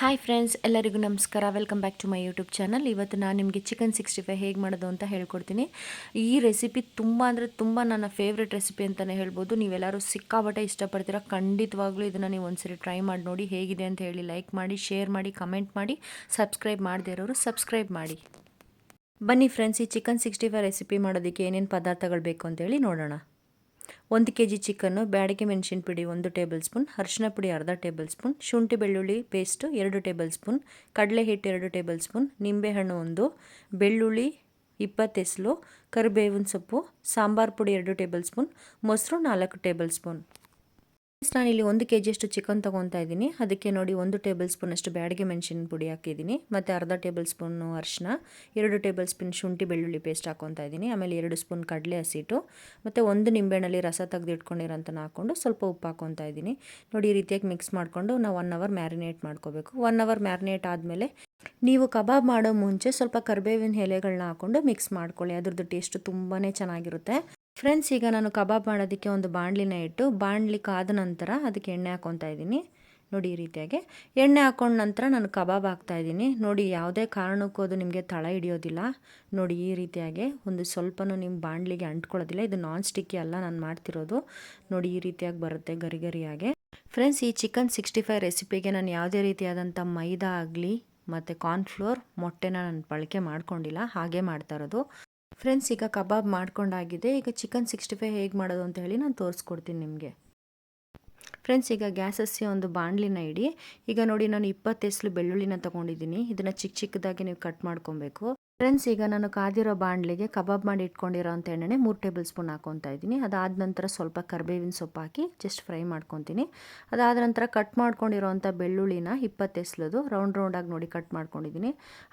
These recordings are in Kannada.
ಹಾಯ್ ಫ್ರೆಂಡ್ಸ್ ಎಲ್ಲರಿಗೂ ನಮಸ್ಕಾರ. Welcome back to my YouTube channel ಇವತ್ತು ನಾನು ನಿಮಗೆ ಚಿಕನ್ ಸಿಕ್ಸ್ಟಿ ಫೈವ್ ಹೇಗೆ ಮಾಡೋದು ಅಂತ ಹೇಳ್ಕೊಡ್ತೀನಿ. ಈ ರೆಸಿಪಿ ತುಂಬ ಅಂದರೆ ತುಂಬ ನನ್ನ ಫೇವ್ರೆಟ್ ರೆಸಿಪಿ ಅಂತಲೇ ಹೇಳ್ಬೋದು. ನೀವೆಲ್ಲರೂ ಸಿಕ್ಕಾಬಟ್ಟೆ ಇಷ್ಟಪಡ್ತೀರಾ, ಖಂಡಿತವಾಗ್ಲೂ ಇದನ್ನು ನೀವು ಒಂದ್ಸರಿ ಟ್ರೈ ಮಾಡಿ ನೋಡಿ ಹೇಗಿದೆ ಅಂತ ಹೇಳಿ ಲೈಕ್ ಮಾಡಿ ಶೇರ್ ಮಾಡಿ ಕಮೆಂಟ್ ಮಾಡಿ ಸಬ್ಸ್ಕ್ರೈಬ್ ಮಾಡದೇ ಇರೋರು ಸಬ್ಸ್ಕ್ರೈಬ್ ಮಾಡಿ. ಬನ್ನಿ ಫ್ರೆಂಡ್ಸ್ ಈ ಚಿಕನ್ ಸಿಕ್ಸ್ಟಿ ಫೈವ್ ರೆಸಿಪಿ ಮಾಡೋದಕ್ಕೆ ಏನೇನು ಪದಾರ್ಥಗಳು ಬೇಕು ಅಂತೇಳಿ ನೋಡೋಣ. ಒಂದು ಕೆ ಜಿ ಚಿಕನ್ನು ಬ್ಯಾಡಿಗೆ ಮೆಣಸಿನ ಪುಡಿ ಒಂದು ಟೇಬಲ್ ಸ್ಪೂನ್, ಅರಿಶಿನ ಪುಡಿ ಅರ್ಧ ಟೇಬಲ್ ಸ್ಪೂನ್, ಶುಂಠಿ ಬೆಳ್ಳುಳ್ಳಿ ಪೇಸ್ಟು ಎರಡು ಟೇಬಲ್ ಸ್ಪೂನ್, ಕಡಲೆ ಹಿಟ್ಟು ಎರಡು ಟೇಬಲ್ ಸ್ಪೂನ್, ನಿಂಬೆಹಣ್ಣು ಒಂದು, ಬೆಳ್ಳುಳ್ಳಿ ಇಪ್ಪತ್ತೆಸಲು ಕರಿಬೇವಿನ ಸೊಪ್ಪು, ಸಾಂಬಾರು ಪುಡಿ ಎರಡು ಟೇಬಲ್ ಸ್ಪೂನ್, ಮೊಸರು ನಾಲ್ಕು ಟೇಬಲ್ ಸ್ಪೂನ್. ನಾನಿಲ್ಲಿ ಒಂದು ಕೆ ಜಿಯಷ್ಟು ಚಿಕನ್ ತೊಗೊತಾ ಇದ್ದೀನಿ. ಅದಕ್ಕೆ ನೋಡಿ ಒಂದು ಟೇಬಲ್ ಸ್ಪೂನಷ್ಟು ಬ್ಯಾಡಿಗೆ ಮೆಣಸಿನ ಪುಡಿ ಹಾಕಿದ್ದೀನಿ. ಮತ್ತು ಅರ್ಧ ಟೇಬಲ್ ಸ್ಪೂನು ಅರಿಶಿನ ಎರಡು ಟೇಬಲ್ ಸ್ಪೂನ್ ಶುಂಠಿ ಬೆಳ್ಳುಳ್ಳಿ ಪೇಸ್ಟ್ ಹಾಕೊತಾ ಇದ್ದೀನಿ. ಆಮೇಲೆ ಎರಡು ಸ್ಪೂನ್ ಕಡಲೆ ಹಸಿಟ್ಟು, ಮತ್ತು ಒಂದು ನಿಂಬೆಹಣ್ಣಲ್ಲಿ ರಸ ತೆಗೆದು ಇಟ್ಕೊಂಡಿರೋಂಥನ್ನ ಹಾಕ್ಕೊಂಡು ಸ್ವಲ್ಪ ಉಪ್ಪು ಹಾಕೊತಾ ಇದ್ದೀನಿ. ನೋಡಿ ಈ ರೀತಿಯಾಗಿ ಮಿಕ್ಸ್ ಮಾಡಿಕೊಂಡು ನಾವು ಒನ್ ಅವರ್ ಮ್ಯಾರಿನೇಟ್ ಮಾಡ್ಕೋಬೇಕು. ಒನ್ ಅವರ್ ಮ್ಯಾರಿನೇಟ್ ಆದಮೇಲೆ ನೀವು ಕಬಾಬ್ ಮಾಡೋ ಮುಂಚೆ ಸ್ವಲ್ಪ ಕರಿಬೇವಿನ ಎಲೆಗಳನ್ನ ಹಾಕ್ಕೊಂಡು ಮಿಕ್ಸ್ ಮಾಡ್ಕೊಳ್ಳಿ. ಅದ್ರದ್ದು ಟೇಸ್ಟ್ ತುಂಬಾ ಚೆನ್ನಾಗಿರುತ್ತೆ. ಫ್ರೆಂಡ್ಸ್ ಈಗ ನಾನು ಕಬಾಬ್ ಮಾಡೋದಕ್ಕೆ ಒಂದು ಬಾಣಲಿನ ಇಟ್ಟು ಬಾಣಲಿ ಕಾದ ನಂತರ ಅದಕ್ಕೆ ಎಣ್ಣೆ ಹಾಕ್ಕೊತಾ ಇದ್ದೀನಿ. ನೋಡಿ ಈ ರೀತಿಯಾಗಿ. ಎಣ್ಣೆ ಹಾಕೊಂಡ ನಂತರ ನಾನು ಕಬಾಬ್ ಹಾಕ್ತಾ ಇದ್ದೀನಿ. ನೋಡಿ ಯಾವುದೇ ಕಾರಣಕ್ಕೂ ಅದು ನಿಮಗೆ ತಳ ಹಿಡಿಯೋದಿಲ್ಲ. ನೋಡಿ ಈ ರೀತಿಯಾಗಿ ಒಂದು ಸ್ವಲ್ಪನೂ ನಿಮ್ಮ ಬಾಣಲಿಗೆ ಅಂಟ್ಕೊಳ್ಳೋದಿಲ್ಲ. ಇದು ನಾನ್ ಸ್ಟಿಕ್ಕಿ ಅಲ್ಲ, ನಾನು ಮಾಡ್ತಿರೋದು. ನೋಡಿ ಈ ರೀತಿಯಾಗಿ ಬರುತ್ತೆ ಗರಿ ಗರಿಯಾಗೆ. ಫ್ರೆಂಡ್ಸ್ ಈ ಚಿಕನ್ ಸಿಕ್ಸ್ಟಿ ಫೈವ್ ರೆಸಿಪಿಗೆ ನಾನು ಯಾವುದೇ ರೀತಿಯಾದಂಥ ಮೈದಾ, ಆಗಲಿ, ಮತ್ತು ಕಾರ್ನ್ಫ್ಲೋರ್ ಮೊಟ್ಟೆನ ನಾನು ಬಳಕೆ ಮಾಡ್ಕೊಂಡಿಲ್ಲ. ಹಾಗೆ ಮಾಡ್ತಾ ಇರೋದು. ಫ್ರೆಂಡ್ಸ್ ಈಗ ಕಬಾಬ್ ಮಾಡ್ಕೊಂಡಾಗಿದೆ. ಈಗ ಚಿಕನ್ ಸಿಕ್ಸ್ಟಿ ಫೈವ್ ಹೇಗೆ ಮಾಡೋದು ಅಂತ ಹೇಳಿ ನಾನು ತೋರಿಸ್ಕೊಡ್ತೀನಿ ನಿಮಗೆ. ಫ್ರೆಂಡ್ಸ್ ಈಗ ಗ್ಯಾಸ್ ಹಸಿ ಒಂದು ಬಾಣಲಿನ ಇಡಿ. ಈಗ ನೋಡಿ, ನಾನು ಇಪ್ಪತ್ತು ಎಸ್ಲು ಬೆಳ್ಳುಳ್ಳಿನ ತೊಗೊಂಡಿದ್ದೀನಿ. ಇದನ್ನು ಚಿಕ್ಕ ಚಿಕ್ಕದಾಗಿ ನೀವು ಕಟ್ ಮಾಡ್ಕೊಬೇಕು. ಫ್ರೆಂಡ್ಸ್ ಈಗ ನಾನು ಕಾದಿರೋ ಬಾಣಲಿಗೆ ಕಬಾಬ್ ಮಾಡಿ ಇಟ್ಕೊಂಡಿರೋ ಅಂತ ಎಣ್ಣೆ ಮೂರು ಟೇಬಲ್ ಸ್ಪೂನ್ ಹಾಕೊತಾ ಇದ್ದೀನಿ. ಅದಾದ ನಂತರ ಸ್ವಲ್ಪ ಕರ್ಬೇವಿನ ಸೊಪ್ಪು ಹಾಕಿ ಜಸ್ಟ್ ಫ್ರೈ ಮಾಡ್ಕೊತೀನಿ. ಅದಾದ ನಂತರ ಕಟ್ ಮಾಡ್ಕೊಂಡಿರೋವಂಥ ಬೆಳ್ಳುಳ್ಳಿನ ಇಪ್ಪತ್ತೆಸ್ಲದು ರೌಂಡ್ ರೌಂಡಾಗಿ ನೋಡಿ ಕಟ್ ಮಾಡ್ಕೊಂಡಿದ್ದೀನಿ.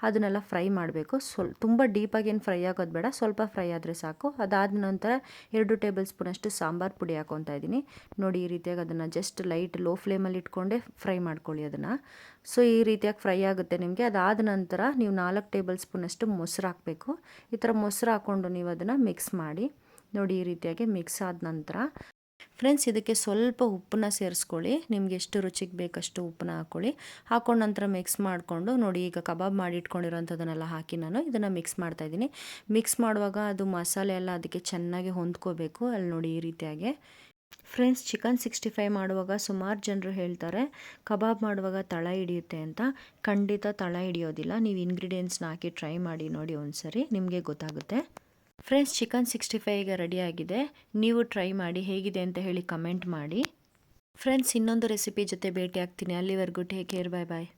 ಅದನ್ನೆಲ್ಲ ಫ್ರೈ ಮಾಡಬೇಕು. ಸ್ವಲ್ಪ ತುಂಬ ಡೀಪಾಗಿ ಏನು ಫ್ರೈ ಆಗೋದು ಬೇಡ. ಸ್ವಲ್ಪ ಫ್ರೈ ಆದರೆ ಸಾಕು. ಅದಾದ ನಂತರ ಎರಡು ಟೇಬಲ್ ಸ್ಪೂನಷ್ಟು ಸಾಂಬಾರು ಪುಡಿ ಹಾಕೊತಾ ಇದ್ದೀನಿ. ನೋಡಿ ಈ ರೀತಿಯಾಗಿ ಅದನ್ನು ಜಸ್ಟ್ ಲೈಟ್ ಲೋ ಫ್ಲೇಮಲ್ಲಿ ಇಟ್ಕೊಂಡೆ ಫ್ರೈ ಮಾಡ್ಕೊಳ್ಳಿ ಅದನ್ನು. ಸೊ ಈ ರೀತಿಯಾಗಿ ಫ್ರೈ ಆಗುತ್ತೆ ನಿಮಗೆ. ಅದಾದ ನಂತರ ನೀವು ನಾಲ್ಕು ಟೇಬಲ್ ಸ್ಪೂನಷ್ಟು ಮೊಸರು ಹಾಕಬೇಕು. ಈ ಥರ ಮೊಸರು ಹಾಕ್ಕೊಂಡು ನೀವು ಅದನ್ನು ಮಿಕ್ಸ್ ಮಾಡಿ ನೋಡಿ ಈ ರೀತಿಯಾಗಿ ಮಿಕ್ಸ್ ಆದ ನಂತರ ಫ್ರೆಂಡ್ಸ್, ಇದಕ್ಕೆ ಸ್ವಲ್ಪ ಉಪ್ಪನ್ನ ಸೇರಿಸ್ಕೊಳ್ಳಿ. ನಿಮ್ಗೆ ಎಷ್ಟು ರುಚಿಗೆ ಬೇಕಷ್ಟು ಉಪ್ಪನ್ನ ಹಾಕ್ಕೊಳ್ಳಿ. ಹಾಕೊಂಡ ನಂತರ ಮಿಕ್ಸ್ ಮಾಡಿಕೊಂಡು ನೋಡಿ, ಈಗ ಕಬಾಬ್ ಮಾಡಿ ಇಟ್ಕೊಂಡಿರೋಂಥದ್ದನ್ನೆಲ್ಲ ಹಾಕಿ ನಾನು ಇದನ್ನು ಮಿಕ್ಸ್ ಮಾಡ್ತಾಯಿದ್ದೀನಿ ಮಿಕ್ಸ್ ಮಾಡುವಾಗ ಅದು ಮಸಾಲೆ ಎಲ್ಲ ಅದಕ್ಕೆ ಚೆನ್ನಾಗಿ ಹೊಂದ್ಕೋಬೇಕು. ಅಲ್ಲಿ ನೋಡಿ ಈ ರೀತಿಯಾಗಿ ಫ್ರೆಂಡ್ಸ್, ಚಿಕನ್ ಸಿಕ್ಸ್ಟಿ ಫೈವ್ ಮಾಡುವಾಗ ಸುಮಾರು ಜನರು ಹೇಳ್ತಾರೆ, ಕಬಾಬ್ ಮಾಡುವಾಗ ತಳ ಹಿಡಿಯುತ್ತೆ ಅಂತ. ಖಂಡಿತ ತಳ ಹಿಡಿಯೋದಿಲ್ಲ. ನೀವು ಇಂಗ್ರೀಡಿಯೆಂಟ್ಸ್ನ ಹಾಕಿ ಟ್ರೈ ಮಾಡಿ ನೋಡಿ ಒಂದ್ಸರಿ, ನಿಮಗೆ ಗೊತ್ತಾಗುತ್ತೆ. ಫ್ರೆಂಡ್ಸ್, ಚಿಕನ್ ಸಿಕ್ಸ್ಟಿ ಈಗ ರೆಡಿಯಾಗಿದೆ ನೀವು ಟ್ರೈ ಮಾಡಿ ಹೇಗಿದೆ ಅಂತ ಹೇಳಿ ಕಮೆಂಟ್ ಮಾಡಿ. ಫ್ರೆಂಡ್ಸ್, ಇನ್ನೊಂದು ರೆಸಿಪಿ ಜೊತೆ ಭೇಟಿ ಆಗ್ತೀನಿ ಅಲ್ಲಿವರೆಗೂ ಟೇಕ್ ಕೇರ್ ಬಾಯ್ ಬಾಯ್